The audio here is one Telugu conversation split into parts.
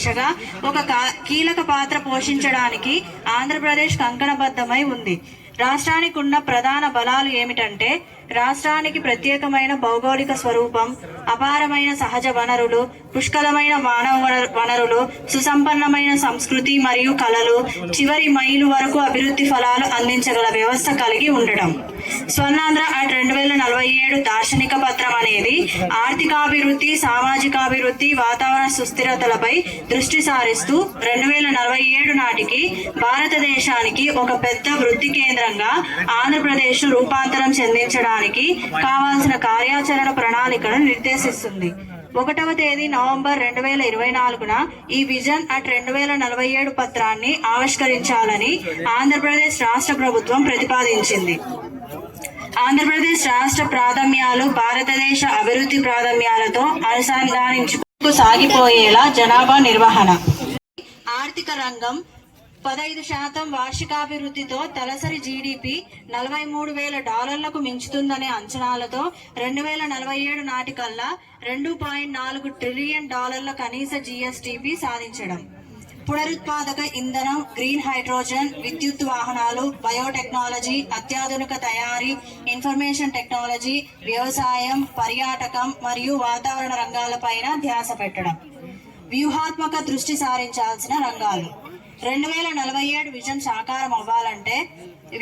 దిశగా ఒక కీలక పాత్ర పోషించడానికి ఆంధ్రప్రదేశ్ కంకణబద్ధమై ఉంది. రాష్ట్రానికి ఉన్న ప్రధాన బలాలు ఏమిటంటే రాష్ట్రానికి ప్రత్యేకమైన భౌగోళిక స్వరూపం అపారమైన సహజ వనరులు పుష్కలమైన మానవ వనరులు సుసంపన్నమైన సంస్కృతి మరియు కళలు చివరి మైలు వరకు అభివృద్ధి ఫలాలు అందించగల వ్యవస్థ కలిగి ఉండడం. స్వర్ణాంధ్ర అట్ రెండు వేల నలభై ఏడు దార్శనిక పత్రం అనేది ఆర్థికాభివృద్ధి సామాజికాభివృద్ధి వాతావరణ సుస్థిరతలపై దృష్టి సారిస్తూ రెండు వేల నలభై ఏడు నాటికి భారతదేశానికి ఒక పెద్ద వృద్ధి కేంద్రంగా ఆంధ్రప్రదేశ్ రూపాంతరం చెందించడానికి కావాల్సిన కార్యాచరణ ప్రణాళికను నిర్దేశిస్తుంది. ఒకటవ తేదీ నవంబర్ రెండు వేల ఇరవై నాలుగున ఈ విజన్ అట్ రెండు వేల నలభై ఏడు పత్రాన్ని ఆవిష్కరించాలని ఆంధ్రప్రదేశ్ రాష్ట్ర ప్రభుత్వం ప్రతిపాదించింది. ఆంధ్రప్రదేశ్ రాష్ట్ర ప్రాథమ్యాలు భారతదేశ అభివృద్ధి ప్రాథమ్యాలతో అనుసంధానించుకు సాగిపోయేలా జనాభా నిర్వహణ. ఆర్థిక రంగం పదహైదు శాతం వార్షికాభివృద్ధితో తలసరి జీడిపి నలభై మూడు వేల డాలర్లకు మించుతుందనే అంచనాలతో రెండు వేల నలభై ఏడు నాటికల్లా రెండు పాయింట్ నాలుగు ట్రిలియన్ డాలర్ల కనీస జీఎస్టీపీ సాధించడం. పునరుత్పాదక ఇంధనం గ్రీన్ హైడ్రోజన్ విద్యుత్ వాహనాలు బయోటెక్నాలజీ అత్యాధునిక తయారీ ఇన్ఫర్మేషన్ టెక్నాలజీ వ్యవసాయం పర్యాటకం మరియు వాతావరణ రంగాలపైన ధ్యాస పెట్టడం. వ్యూహాత్మక దృష్టి సారించాల్సిన రంగాలు. రెండు వేల నలభై ఏడు విజన్ సాకారం అవ్వాలంటే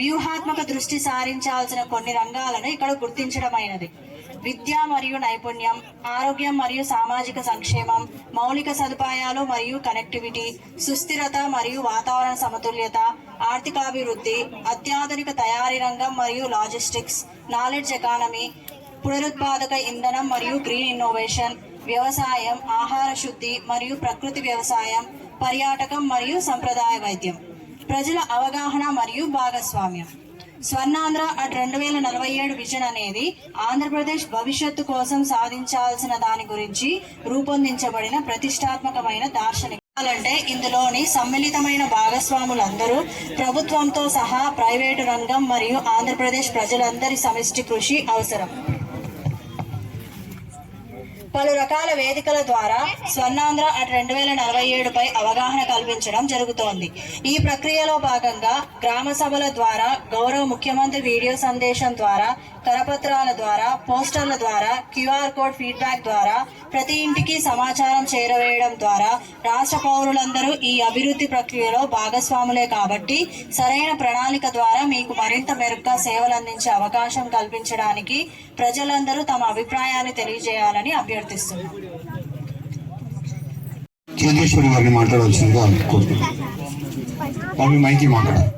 వ్యూహాత్మక దృష్టి సారించాల్సిన కొన్ని రంగాలను ఇక్కడ గుర్తించడమైనది. విద్య మరియు నైపుణ్యం ఆరోగ్యం మరియు సామాజిక సంక్షేమం మౌలిక సదుపాయాలు మరియు కనెక్టివిటీ సుస్థిరత మరియు వాతావరణ సమతుల్యత ఆర్థికాభివృద్ధి అత్యాధునిక తయారీ రంగం మరియు లాజిస్టిక్స్ నాలెడ్జ్ ఎకానమీ పునరుత్పాదక ఇంధనం మరియు గ్రీన్ ఇన్నోవేషన్ వ్యవసాయం ఆహార శుద్ధి మరియు ప్రకృతి వ్యవసాయం పర్యాటకం మరియు సంప్రదాయ వైద్యం. ప్రజల అవగాహన మరియు భాగస్వామ్యం. స్వర్ణాంధ్ర అట్ రెండు వేల నలభై ఏడు విజన్ అనేది ఆంధ్రప్రదేశ్ భవిష్యత్తు కోసం సాధించాల్సిన దాని గురించి రూపొందించబడిన ప్రతిష్టాత్మకమైన దార్శనిక. అంటే ఇందులోని సమ్మిళితమైన భాగస్వాములందరూ ప్రభుత్వంతో సహా ప్రైవేటు రంగం మరియు ఆంధ్రప్రదేశ్ ప్రజలందరి సమిష్టి కృషి అవసరం. పలు రకాల వేదికల ద్వారా స్వర్ణాంధ్ర అటు రెండు వేల నలభై ఏడుపై అవగాహన కల్పించడం జరుగుతోంది. ఈ ప్రక్రియలో భాగంగా గ్రామ సభల ద్వారా గౌరవ ముఖ్యమంత్రి వీడియో సందేశం ద్వారా కరపత్రాల ద్వారా పోస్టర్ల ద్వారా క్యూఆర్ కోడ్ ఫీడ్బ్యాక్ ద్వారా ప్రతి ఇంటికి సమాచారం చేరవేయడం ద్వారా రాష్ట్ర పౌరులందరూ ఈ అభివృద్ధి ప్రక్రియలో భాగస్వాములే కాబట్టి సరైన ప్రణాళిక ద్వారా మీకు మరింత మెరుగ్గా సేవలు అందించే అవకాశం కల్పించడానికి ప్రజలందరూ తమ అభిప్రాయాన్ని తెలియజేయాలని అభ్యర్థిస్తున్నారు కేంద్రేశ్వరి గారిని మాట్లాడాల్సిందిగా కోరుతున్నాను. మైకి మాట్లాడాలి.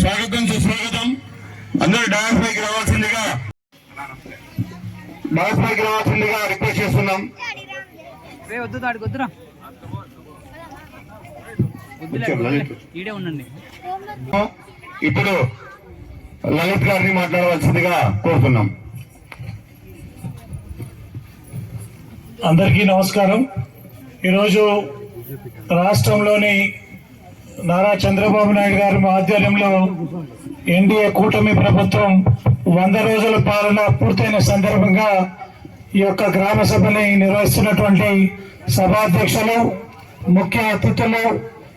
స్వాగతం సుస్వాగతం. అందరూ డాన్స్ పైకి రావాల్సిందిగా డాన్స్ పైకి రావాల్సిందిగా రిక్వెస్ట్ చేస్తున్నాం. రే వద్దు దాడికి వద్దురా. ఈడే ఉండండి. ఇప్పుడు లలిత్ గారిని మాట్లాడవలసిందిగా కోరుతున్నాం. అందరికీ నమస్కారం. ఈరోజు రాష్ట్రంలోని నారా చంద్రబాబు నాయుడు గారి ఆధ్వర్యంలో ఎన్డీఏ కూటమి ప్రభుత్వం వంద రోజుల పాలన పూర్తయిన సందర్భంగా ఈ యొక్క గ్రామ సభని నిర్వహిస్తున్నటువంటి సభాధ్యక్షులు ముఖ్య అతిథులు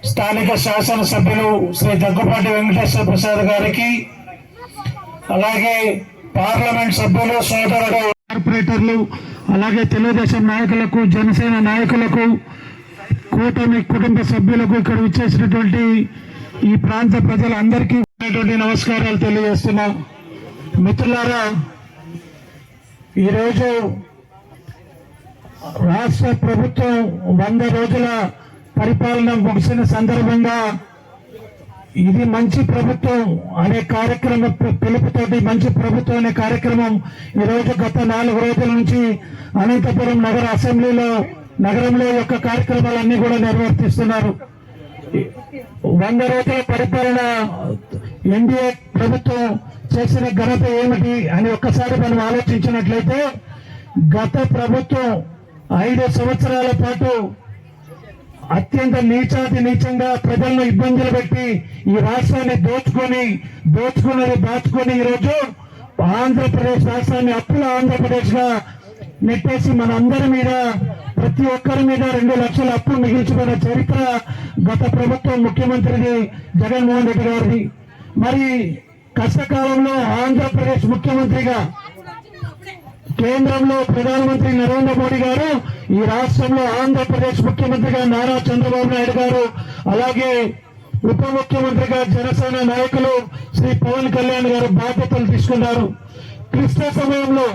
స్థానిక శాసనసభ్యులు శ్రీ దగ్గుపాటి వెంకటేశ్వర ప్రసాద్ గారికి అలాగే పార్లమెంట్ సభ్యులు సోదరుడు కార్పొరేటర్లు అలాగే తెలుగుదేశం నాయకులకు జనసేన నాయకులకు కూటమి కుటుంబ సభ్యులకు ఇక్కడ విచ్చేసినటువంటి ఈ ప్రాంత ప్రజలందరికీ నమస్కారాలు తెలియజేస్తున్నా. మిత్రులారా ఈరోజు రాష్ట్ర ప్రభుత్వం వంద రోజుల పరిపాలన ముగిసిన సందర్భంగా ఇది మంచి ప్రభుత్వం అనే కార్యక్రమ పిలుపుతోటి మంచి ప్రభుత్వం అనే కార్యక్రమం ఈ రోజు గత నాలుగు రోజుల నుంచి అనంతపురం నగర అసెంబ్లీలో నగరంలో యొక్క కార్యక్రమాలన్నీ కూడా నిర్వర్తిస్తున్నారు. వంద రోజుల పరిపాలన ఎన్డీఏ ప్రభుత్వం చేసిన ఘనత ఏమిటి అని ఒక్కసారి మనం ఆలోచించినట్లయితే గత ప్రభుత్వం ఐదు సంవత్సరాల పాటు అత్యంత నీచాతి నీచంగా ప్రజలను ఇబ్బందులు పెట్టి ఈ రాష్ట్రాన్ని దోచుకొని దోచుకున్నది దాచుకొని ఈరోజు ఆంధ్రప్రదేశ్ రాష్ట్రాన్ని అప్పుల ఆంధ్రప్రదేశ్గా నెట్టేసి మన అందరి మీద ప్రతి ఒక్కరి మీద రెండు లక్షల అప్పు మిగిల్చుకున్న చరిత్ర గత ప్రభుత్వం ముఖ్యమంత్రిది జగన్మోహన్ రెడ్డి గారిది. మరి కష్టకాలంలో ఆంధ్రప్రదేశ్ ముఖ్యమంత్రిగా కేంద్రంలో ప్రధానమంత్రి నరేంద్ర మోడీ గారు ఈ రాష్ట్రంలో ఆంధ్రప్రదేశ్ ముఖ్యమంత్రిగా నారా చంద్రబాబు నాయుడు గారు అలాగే ఉప ముఖ్యమంత్రిగా జనసేన నాయకులు శ్రీ పవన్ కళ్యాణ్ గారు బాధ్యతలు తీసుకున్నారు. క్లిష్ట సమయంలో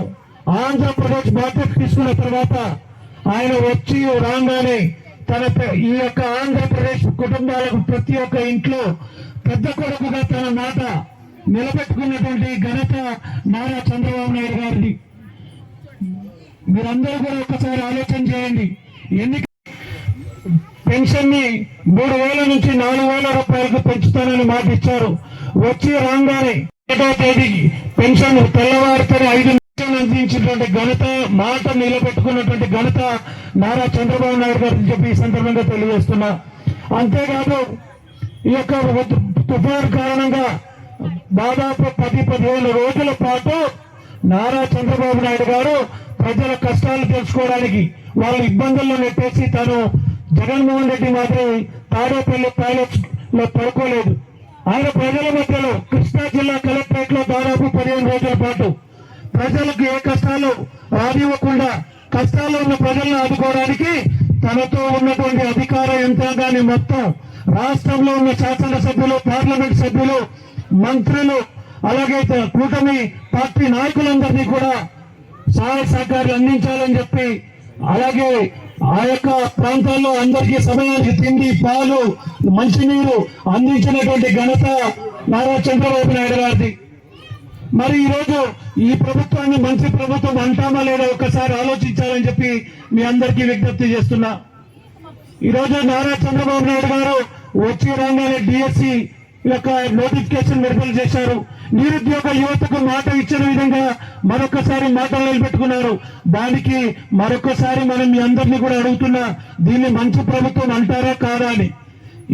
ఆంధ్రప్రదేశ్ బాధ్యత తీసుకున్న తర్వాత ఆయన వచ్చి రాగానే తన ఈ యొక్క ఆంధ్రప్రదేశ్ కుటుంబాలకు ప్రతి ఒక్క ఇంట్లో పెద్ద కొడుకుగా తన మాట నిలబెట్టుకున్నటువంటి ఘనత నారా చంద్రబాబు నాయుడు గారిది. మీరందరూ కూడా ఒకసారి ఆలోచన చేయండి. ఎన్ని పెన్షన్ని మూడు వేల నుంచి నాలుగు వేల రూపాయలకు పెంచుతానని మాట ఇచ్చారు. వచ్చి రాగానే ఒకటో తేదీ పెన్షన్ తెల్లవారితేనే ఐదు అందించినటువంటి ఘనత మాట నిలబెట్టుకున్నటువంటి ఘనత నారా చంద్రబాబు నాయుడు గారు చెప్పి ఈ సందర్భంగా తెలియజేస్తున్నా. అంతేకాదు ఈ యొక్క ఉద్- తుఫాను కారణంగా దాదాపు పది పదిహేను రోజుల పాటు నారా చంద్రబాబు నాయుడు గారు ప్రజల కష్టాలు తెలుసుకోవడానికి వాళ్ళ ఇబ్బందుల్లో నెట్టేసి తను జగన్మోహన్ రెడ్డి మాదిరి తాడేపల్లి పైలట్లో పడుకోలేదు. ఆయన ప్రజల మధ్యలో కృష్ణా జిల్లా కలెక్టరేట్లో దాదాపు పదిహేను రోజుల ప్రజలకు ఏ కష్టాలు రానివ్వకుండా కష్టాల్లో ఉన్న ప్రజలను ఆదుకోవడానికి తనతో ఉన్నటువంటి అధికార యంత్రాంగాన్ని మొత్తం రాష్ట్రంలో ఉన్న శాసనసభ్యులు పార్లమెంట్ సభ్యులు మంత్రులు అలాగే కూటమి పార్టీ నాయకులందరినీ కూడా సహాయ సహకారాలు అందించాలని చెప్పి అలాగే ఆ యొక్క ప్రాంతాల్లో అందరికీ సమయానికి తిండి పాలు మంచినీరు అందించినటువంటి ఘనత నారా చంద్రబాబు నాయుడు గారిది. మరి ఈరోజు ఈ ప్రభుత్వాన్ని మంచి ప్రభుత్వం అంటామా లేదా ఒకసారి ఆలోచించాలని చెప్పి మీ అందరికీ విజ్ఞప్తి చేస్తున్నా. ఈ రోజు నారా చంద్రబాబు నాయుడు గారు వచ్చి రాగానే డిఎస్సి యొక్క నోటిఫికేషన్ విడుదల చేశారు. నిరుద్యోగ యువతకు మాట ఇచ్చిన విధంగా మరొకసారి మాటలు నిలబెట్టుకున్నారు. దానికి మరొకసారి మనం మీ అందరినీ కూడా అడుగుతున్నా దీన్ని మంచి ప్రభుత్వం అంటారా కాదా అని.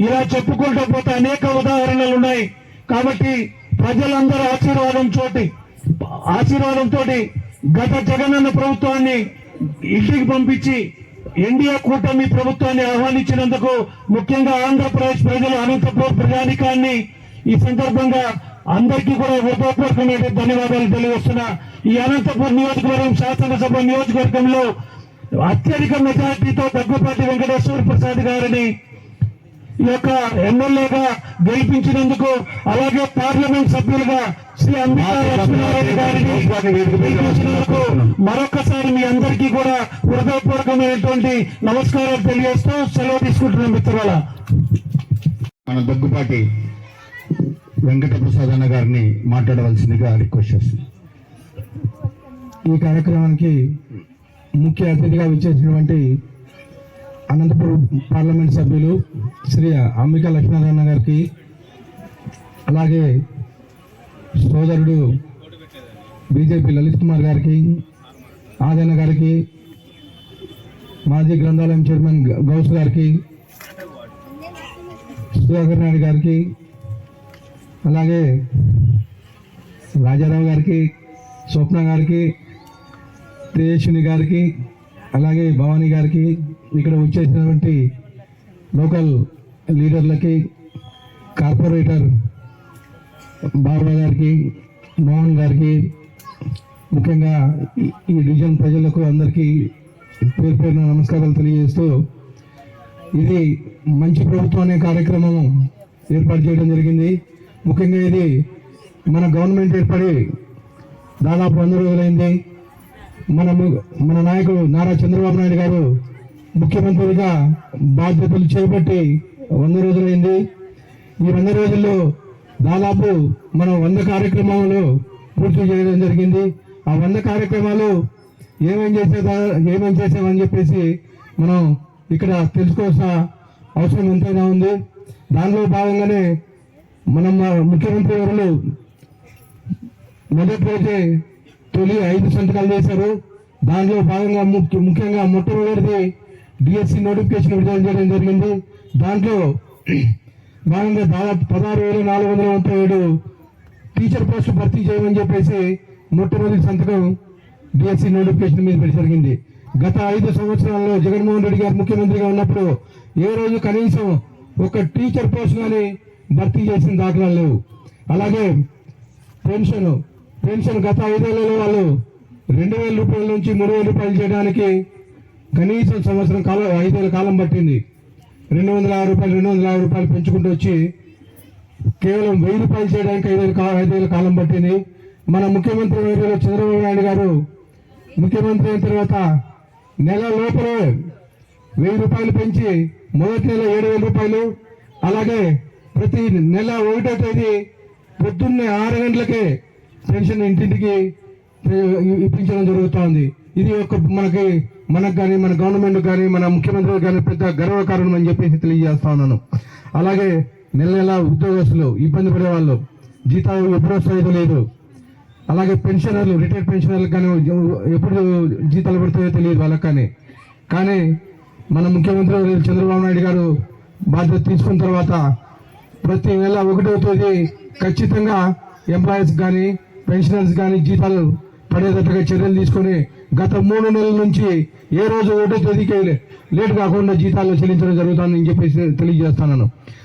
ఇలా చెప్పుకుంటూ పోతే అనేక ఉదాహరణలు ఉన్నాయి. కాబట్టి ప్రజలందరూ ఆశీర్వాదం చోటి ఆశీర్వాదంతో గత జగనన్న ప్రభుత్వాన్ని ఇంటికి పంపించి ఎన్డీఏ కూటమి ప్రభుత్వాన్ని ఆహ్వానించినందుకు ముఖ్యంగా ఆంధ్రప్రదేశ్ ప్రజలు అనంతపూర్ ప్రజానికాన్ని ఈ సందర్భంగా అందరికీ కూడా హృదయపూర్వకమైన ధన్యవాదాలు తెలియజేస్తున్నా. ఈ అనంతపూర్ నియోజకవర్గం శాసనసభ నియోజకవర్గంలో అత్యధిక మెజార్టీతో దగ్గుపాటి వెంకటేశ్వర ప్రసాద్ గారిని యొక్క ఎమ్మెల్యేగా గెలిపించినందుకు అలాగే పార్లమెంట్ సభ్యులుగా శ్రీ అంబికా లక్ష్మీనారాయణ గారిని గెలిపించినందుకు మరొకసారి మీ అందరికీ కూడా హృదయపూర్వకమైనటువంటి నమస్కారాలు తెలియజేస్తూ సెలవు తీసుకుంటున్నాం మిత్రుల మన దగ్గుపాటి వెంకట ప్రసాద్ అన్న గారిని మాట్లాడవలసిందిగా రిక్వెస్ట్ చేస్తున్నాం ఈ కార్యక్రమానికి ముఖ్య అతిథిగా విచ్చేసినటువంటి అనంతపురం పార్లమెంట్ సభ్యులు శ్రీ అంబికా లక్ష్మీనారాయణ గారికి అలాగే సోదరుడు బీజేపీ లలిత్ కుమార్ గారికి ఆదన్న గారికి మాజీ గ్రంథాలయం చైర్మన్ గౌస్ గారికి సుధాకర్ నాయుడు గారికి అలాగే రాజారావు గారికి స్వప్న గారికి తేజస్విని గారికి అలాగే భవానీ గారికి ఇక్కడ వచ్చేసినటువంటి లోకల్ లీడర్లకి కార్పొరేటర్ బాబా గారికి మోహన్ గారికి ముఖ్యంగా ఈ- డివిజన్ ప్రజలకు అందరికీ పేరు పేరున నమస్కారాలు తెలియజేస్తూ ఇది మంచి ప్రభుత్వం అనే కార్యక్రమం ఏర్పాటు చేయడం జరిగింది. ముఖ్యంగా ఇది మన గవర్నమెంట్ ఏర్పడి దాదాపు వంద రోజులైంది. మన ము- మన నాయకుడు నారా చంద్రబాబు నాయుడు గారు ముఖ్యమంత్రిగా బాధ్యతలు చేపట్టి వంద రోజులైంది. ఈ వంద రోజుల్లో దాదాపు మనం వంద కార్యక్రమాలు పూర్తి చేయడం జరిగింది. ఆ వంద కార్యక్రమాలు ఏమేం చేసేదా ఏమేం చేసామని చెప్పేసి మనం ఇక్కడ తెలుసుకోవాల్సిన అవసరం ఎంతైనా ఉంది. దానిలో భాగంగానే మనం ముఖ్యమంత్రి గారు మొదటి రోజే తొలి ఐదు సంతకాలు చేశారు. దానిలో భాగంగా ముఖ్యంగా మొట్టమొదటిది డిఎస్సి నోటిఫికేషన్ విడుదల చేయడం జరిగింది. దాంట్లో భాగంగా దాదాపు పదహారు వేల నాలుగు వందల ముప్పై ఏడు టీచర్ పోస్ట్ భర్తీ చేయమని చెప్పేసి మొట్టమొదటి సంతకం డిఎస్సి నోటిఫికేషన్ మీద పెట్టి జరిగింది. గత ఐదు సంవత్సరాల్లో జగన్మోహన్ రెడ్డి గారు ముఖ్యమంత్రిగా ఉన్నప్పుడు ఏ రోజు కనీసం ఒక టీచర్ పోస్ట్ కానీ భర్తీ చేసిన దాఖలాలు లేవు. అలాగే పెన్షన్ పెన్షన్ గత ఐదేళ్ళలో వాళ్ళు రెండు వేల రూపాయల నుంచి మూడు వేల రూపాయలు చేయడానికి కనీసం సంవత్సరం కాలం ఐదేళ్ళ కాలం పట్టింది. రెండు వందల యాభై రూపాయలు రెండు వందల యాభై రూపాయలు పెంచుకుంటూ వచ్చి కేవలం వెయ్యి రూపాయలు చేయడానికి ఐదేళ్ళ కాలం ఐదేళ్ళ కాలం పట్టింది. మన ముఖ్యమంత్రి వైద్యులు చంద్రబాబు నాయుడు గారు ముఖ్యమంత్రి అయిన తర్వాత నెల లోపలే వెయ్యి రూపాయలు పెంచి మొదటి నెల ఏడు వేల రూపాయలు అలాగే ప్రతి నెల ఒకటో తేదీ పొద్దున్నే ఆరు గంటలకే పెన్షన్ ఇంటింటికి ఇప్పించడం జరుగుతోంది. ఇది ఒక మనకి మనకు కానీ మన గవర్నమెంట్ కానీ మన ముఖ్యమంత్రి కానీ పెద్ద గర్వకారణం అని చెప్పేసి తెలియజేస్తా ఉన్నాను. అలాగే నెల నెల ఉద్యోగస్తులు ఇబ్బంది పడే వాళ్ళు జీతాలు ఎప్పుడు వస్తాయో లేదు అలాగే పెన్షనర్లు రిటైర్డ్ పెన్షనర్లు కానీ ఎప్పుడు జీతాలు పడతాయో తెలియదు వాళ్ళకి కానీ కానీ మన ముఖ్యమంత్రి చంద్రబాబు నాయుడు గారు బాధ్యత తీసుకున్న తర్వాత ప్రతి నెల ఒకటో తేదీ ఖచ్చితంగా ఎంప్లాయీస్ కానీ పెన్షనర్స్ కానీ జీతాలు పడేటట్టుగా చర్యలు తీసుకొని గత మూడు నెలల నుంచి ఏ రోజు ఒకటో తేదీకి లేట్ కాకుండా జీతాలు చెల్లించడం జరుగుతుందని చెప్పేసి తెలియజేస్తున్నాను.